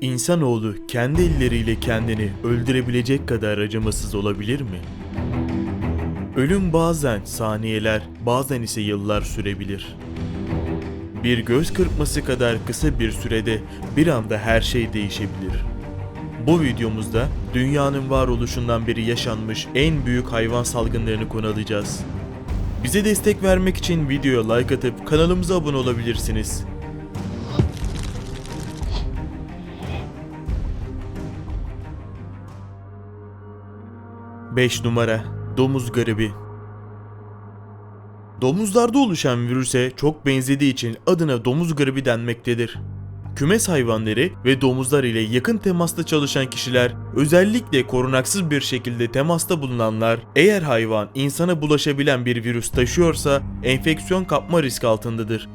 İnsanoğlu kendi elleriyle kendini öldürebilecek kadar acımasız olabilir mi? Ölüm bazen saniyeler, bazen ise yıllar sürebilir. Bir göz kırpması kadar kısa bir sürede bir anda her şey değişebilir. Bu videomuzda dünyanın varoluşundan beri yaşanmış en büyük hayvan salgınlarını konu alacağız. Bize destek vermek için videoya like atıp kanalımıza abone olabilirsiniz. Beş numara Domuz garibi Domuzlarda oluşan virüse çok benzediği için adına domuz gribi denmektedir. Kümes hayvanları ve domuzlar ile yakın temasta çalışan kişiler, özellikle korunaksız bir şekilde temasta bulunanlar, eğer hayvan insana bulaşabilen bir virüs taşıyorsa enfeksiyon kapma riski altındadır.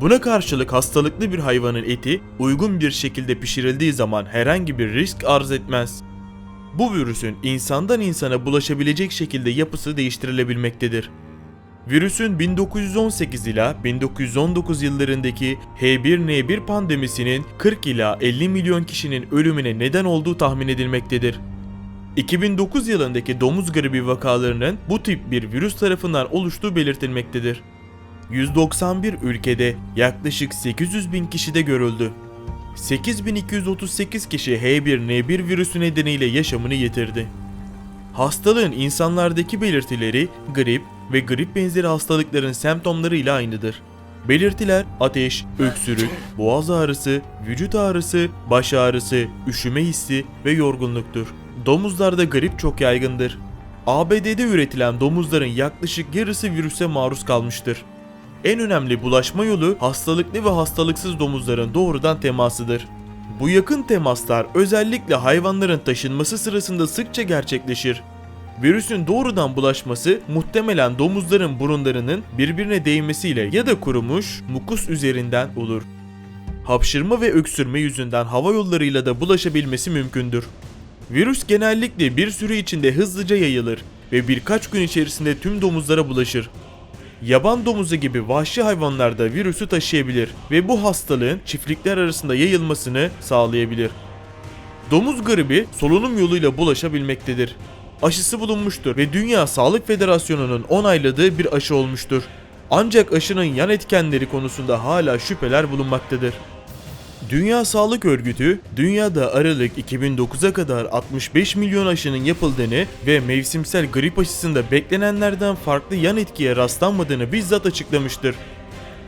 Buna karşılık hastalıklı bir hayvanın eti uygun bir şekilde pişirildiği zaman herhangi bir risk arz etmez. Bu virüsün insandan insana bulaşabilecek şekilde yapısı değiştirilebilmektedir. Virüsün 1918 ila 1919 yıllarındaki H1N1 pandemisinin 40 ila 50 milyon kişinin ölümüne neden olduğu tahmin edilmektedir. 2009 yılındaki domuz gribi vakalarının bu tip bir virüs tarafından oluştuğu belirtilmektedir. 191 ülkede yaklaşık 800 bin kişide görüldü. 8238 kişi H1N1 virüsü nedeniyle yaşamını yitirdi. Hastalığın insanlardaki belirtileri grip ve grip benzeri hastalıkların semptomları ile aynıdır. Belirtiler ateş, öksürük, boğaz ağrısı, vücut ağrısı, baş ağrısı, üşüme hissi ve yorgunluktur. Domuzlarda grip çok yaygındır. ABD'de üretilen domuzların yaklaşık yarısı virüse maruz kalmıştır. En önemli bulaşma yolu hastalıklı ve hastalıksız domuzların doğrudan temasıdır. Bu yakın temaslar özellikle hayvanların taşınması sırasında sıkça gerçekleşir. Virüsün doğrudan bulaşması muhtemelen domuzların burunlarının birbirine değmesiyle ya da kurumuş mukus üzerinden olur. Hapşırma ve öksürme yüzünden hava yollarıyla da bulaşabilmesi mümkündür. Virüs genellikle bir süre içinde hızlıca yayılır ve birkaç gün içerisinde tüm domuzlara bulaşır. Yaban domuzu gibi vahşi hayvanlar da virüsü taşıyabilir ve bu hastalığın çiftlikler arasında yayılmasını sağlayabilir. Domuz gribi solunum yoluyla bulaşabilmektedir. Aşısı bulunmuştur ve Dünya Sağlık Federasyonu'nun onayladığı bir aşı olmuştur. Ancak aşının yan etkenleri konusunda hala şüpheler bulunmaktadır. Dünya Sağlık Örgütü, dünyada Aralık 2009'a kadar 65 milyon aşının yapıldığını ve mevsimsel grip aşısında beklenenlerden farklı yan etkiye rastlanmadığını bizzat açıklamıştır.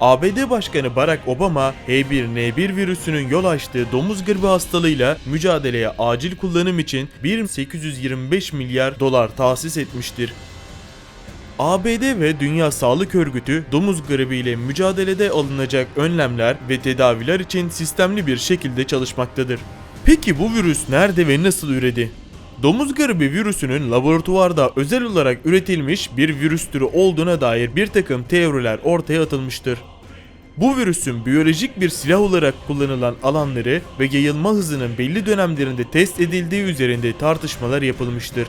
ABD Başkanı Barack Obama, H1N1 virüsünün yol açtığı domuz gribi hastalığıyla mücadeleye acil kullanım için 1.825 milyar dolar tahsis etmiştir. ABD ve Dünya Sağlık Örgütü domuz gribi ile mücadelede alınacak önlemler ve tedaviler için sistemli bir şekilde çalışmaktadır. Peki bu virüs nerede ve nasıl üredi? Domuz gribi virüsünün laboratuvarda özel olarak üretilmiş bir virüs türü olduğuna dair bir takım teoriler ortaya atılmıştır. Bu virüsün biyolojik bir silah olarak kullanılan alanları ve yayılma hızının belli dönemlerinde test edildiği üzerinde tartışmalar yapılmıştır.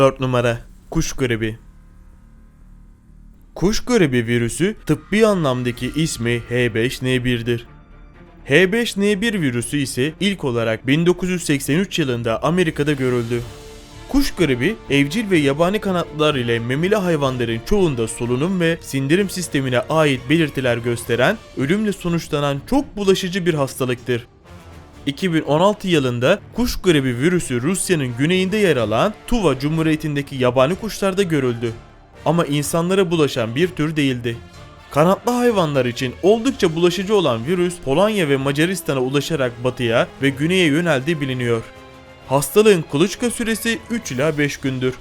Dört numara Kuş gribi Kuş gribi virüsü tıbbi anlamdaki ismi H5N1'dir. H5N1 virüsü ise ilk olarak 1983 yılında Amerika'da görüldü. Kuş gribi evcil ve yabani kanatlılar ile memeli hayvanların çoğunda solunum ve sindirim sistemine ait belirtiler gösteren, ölümle sonuçlanan çok bulaşıcı bir hastalıktır. 2016 yılında kuş gribi virüsü Rusya'nın güneyinde yer alan Tuva Cumhuriyeti'ndeki yabani kuşlarda görüldü. Ama insanlara bulaşan bir tür değildi. Kanatlı hayvanlar için oldukça bulaşıcı olan virüs Polonya ve Macaristan'a ulaşarak batıya ve güneye yöneldiği biliniyor. Hastalığın kuluçka süresi 3 ila 5 gündür.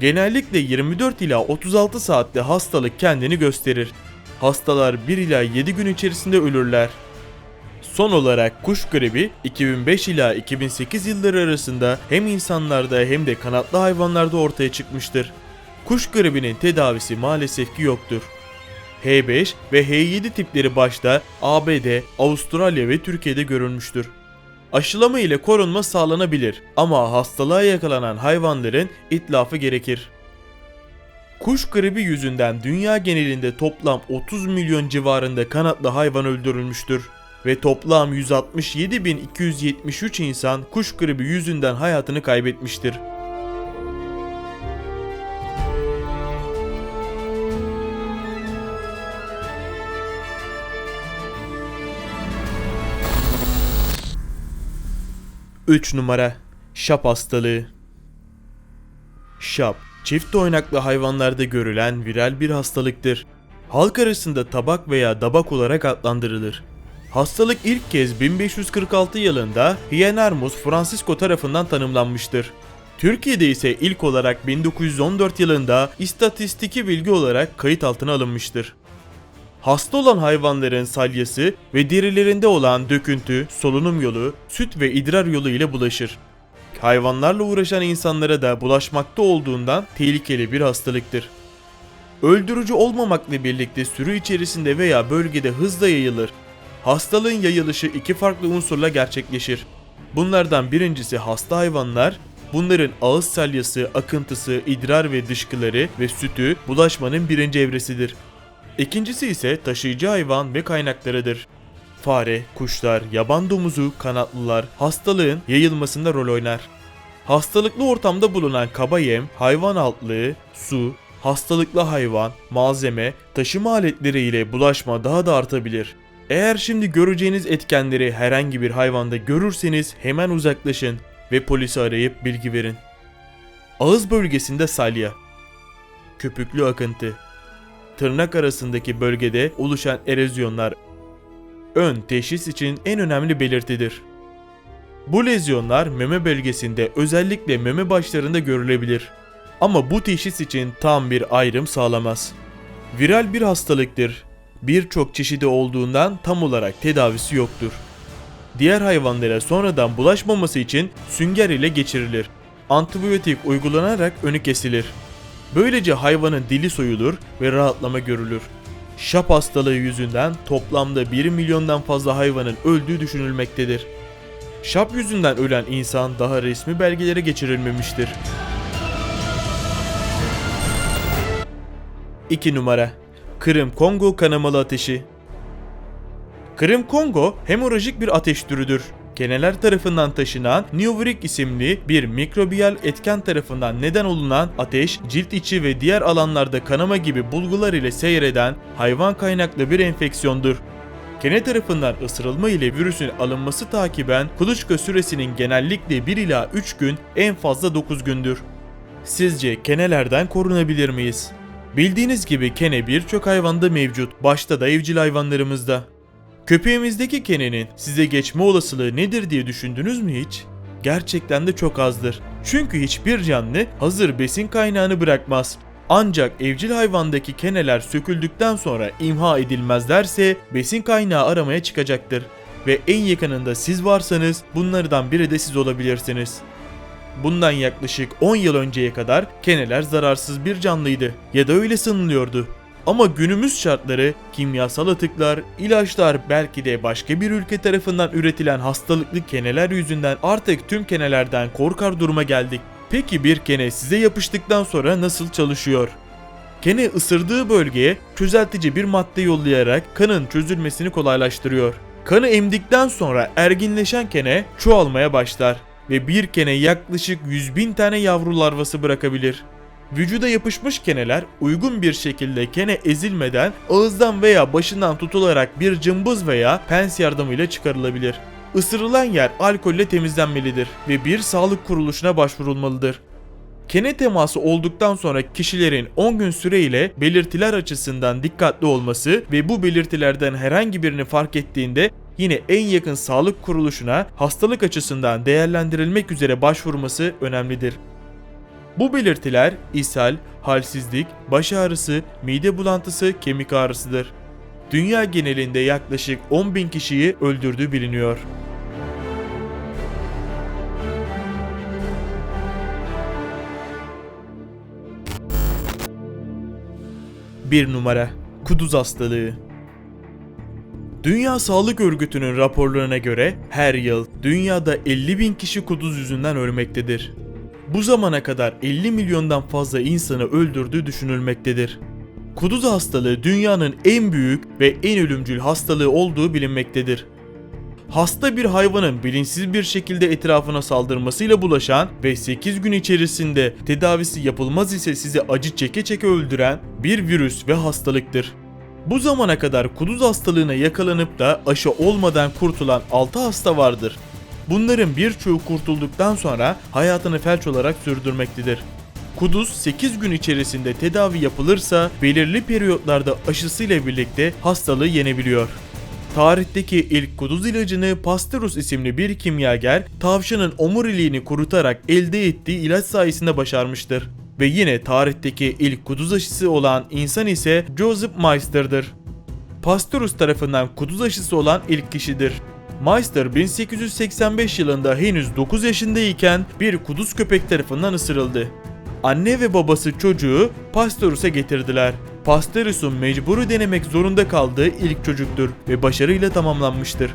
Genellikle 24 ila 36 saatte hastalık kendini gösterir. Hastalar 1 ila 7 gün içerisinde ölürler. Son olarak kuş gribi 2005 ila 2008 yılları arasında hem insanlarda hem de kanatlı hayvanlarda ortaya çıkmıştır. Kuş gribinin tedavisi maalesef ki yoktur. H5 ve H7 tipleri başta ABD, Avustralya ve Türkiye'de görülmüştür. Aşılama ile korunma sağlanabilir ama hastalığa yakalanan hayvanların itlafı gerekir. Kuş gribi yüzünden dünya genelinde toplam 30 milyon civarında kanatlı hayvan öldürülmüştür ve toplam 167.273 insan kuş gribi yüzünden hayatını kaybetmiştir. Üç numara Şap hastalığı Şap, çift oynaklı hayvanlarda görülen viral bir hastalıktır. Halk arasında tabak veya dabak olarak adlandırılır. Hastalık ilk kez 1546 yılında Hieronymus Francisco tarafından tanımlanmıştır. Türkiye'de ise ilk olarak 1914 yılında istatistiki bilgi olarak kayıt altına alınmıştır. Hasta olan hayvanların salyası ve derilerinde olan döküntü, solunum yolu, süt ve idrar yolu ile bulaşır. Hayvanlarla uğraşan insanlara da bulaşmakta olduğundan tehlikeli bir hastalıktır. Öldürücü olmamakla birlikte sürü içerisinde veya bölgede hızla yayılır. Hastalığın yayılışı iki farklı unsurla gerçekleşir. Bunlardan birincisi hasta hayvanlar, bunların ağız salyası, akıntısı, idrar ve dışkıları ve sütü bulaşmanın birinci evresidir. İkincisi ise taşıyıcı hayvan ve kaynaklarıdır. Fare, kuşlar, yaban domuzu, kanatlılar hastalığın yayılmasında rol oynar. Hastalıklı ortamda bulunan kaba yem, hayvan altlığı, su, hastalıklı hayvan, malzeme, taşıma aletleri ile bulaşma daha da artabilir. Eğer şimdi göreceğiniz etkenleri herhangi bir hayvanda görürseniz hemen uzaklaşın ve polisi arayıp bilgi verin. Ağız bölgesinde salya, köpüklü akıntı, tırnak arasındaki bölgede oluşan erozyonlar ön teşhis için en önemli belirtidir. Bu lezyonlar meme bölgesinde özellikle meme başlarında görülebilir. Ama bu teşhis için tam bir ayrım sağlamaz. Viral bir hastalıktır. Birçok çeşidi olduğundan tam olarak tedavisi yoktur. Diğer hayvanlara sonradan bulaşmaması için sünger ile geçirilir. Antibiyotik uygulanarak önü kesilir. Böylece hayvanın dili soyulur ve rahatlama görülür. Şap hastalığı yüzünden toplamda 1 milyondan fazla hayvanın öldüğü düşünülmektedir. Şap yüzünden ölen insan daha resmi belgelere geçirilmemiştir. 2 numara Kırım Kongo kanamalı ateşi Kırım Kongo hemorajik bir ateş türüdür. Keneler tarafından taşınan Newvrik isimli bir mikrobiyal etken tarafından neden olunan ateş, cilt içi ve diğer alanlarda kanama gibi bulgular ile seyreden hayvan kaynaklı bir enfeksiyondur. Kene tarafından ısırılma ile virüsün alınması takiben kuluçka süresinin genellikle 1 ila 3 gün en fazla 9 gündür. Sizce kenelerden korunabilir miyiz? Bildiğiniz gibi kene birçok hayvanda mevcut, başta da evcil hayvanlarımızda. Köpeğimizdeki kenenin size geçme olasılığı nedir diye düşündünüz mü hiç? Gerçekten de çok azdır. Çünkü hiçbir canlı hazır besin kaynağını bırakmaz. Ancak evcil hayvandaki keneler söküldükten sonra imha edilmezlerse besin kaynağı aramaya çıkacaktır. Ve en yakınında siz varsanız bunlardan biri de siz olabilirsiniz. Bundan yaklaşık 10 yıl önceye kadar keneler zararsız bir canlıydı ya da öyle sanılıyordu. Ama günümüz şartları, kimyasal atıklar, ilaçlar belki de başka bir ülke tarafından üretilen hastalıklı keneler yüzünden artık tüm kenelerden korkar duruma geldik. Peki bir kene size yapıştıktan sonra nasıl çalışıyor? Kene ısırdığı bölgeye çözeltici bir madde yollayarak kanın çözülmesini kolaylaştırıyor. Kanı emdikten sonra erginleşen kene çoğalmaya başlar ve bir kene yaklaşık 100 bin tane yavru larvası bırakabilir. Vücuda yapışmış keneler uygun bir şekilde kene ezilmeden ağızdan veya başından tutularak bir cımbız veya pens yardımıyla çıkarılabilir. Isırılan yer alkolle temizlenmelidir ve bir sağlık kuruluşuna başvurulmalıdır. Kene teması olduktan sonra kişilerin 10 gün süreyle belirtiler açısından dikkatli olması ve bu belirtilerden herhangi birini fark ettiğinde yine en yakın sağlık kuruluşuna hastalık açısından değerlendirilmek üzere başvurması önemlidir. Bu belirtiler ishal, halsizlik, baş ağrısı, mide bulantısı, kemik ağrısıdır. Dünya genelinde yaklaşık 10 bin kişiyi öldürdüğü biliniyor. Bir numara kuduz hastalığı. Dünya Sağlık Örgütü'nün raporlarına göre her yıl dünyada 50 bin kişi kuduz yüzünden ölmektedir. Bu zamana kadar 50 milyondan fazla insanı öldürdüğü düşünülmektedir. Kuduz hastalığı dünyanın en büyük ve en ölümcül hastalığı olduğu bilinmektedir. Hasta bir hayvanın bilinçsiz bir şekilde etrafına saldırmasıyla bulaşan ve 8 gün içerisinde tedavisi yapılmaz ise sizi acı çeke çeke öldüren bir virüs ve hastalıktır. Bu zamana kadar kuduz hastalığına yakalanıp da aşı olmadan kurtulan 6 hasta vardır. Bunların birçoğu kurtulduktan sonra hayatını felç olarak sürdürmektedir. Kuduz 8 gün içerisinde tedavi yapılırsa belirli periyotlarda aşısıyla birlikte hastalığı yenebiliyor. Tarihteki ilk kuduz ilacını Pastorus isimli bir kimyager tavşanın omuriliğini kurutarak elde ettiği ilaç sayesinde başarmıştır. Ve yine tarihteki ilk kuduz aşısı olan insan ise Joseph Meister'dır. Pastorus tarafından kuduz aşısı olan ilk kişidir. Meister 1885 yılında henüz 9 yaşındayken bir kuduz köpek tarafından ısırıldı. Anne ve babası çocuğu Pastorus'a getirdiler. Pastorus'un mecburi denemek zorunda kaldığı ilk çocuktur ve başarıyla tamamlanmıştır.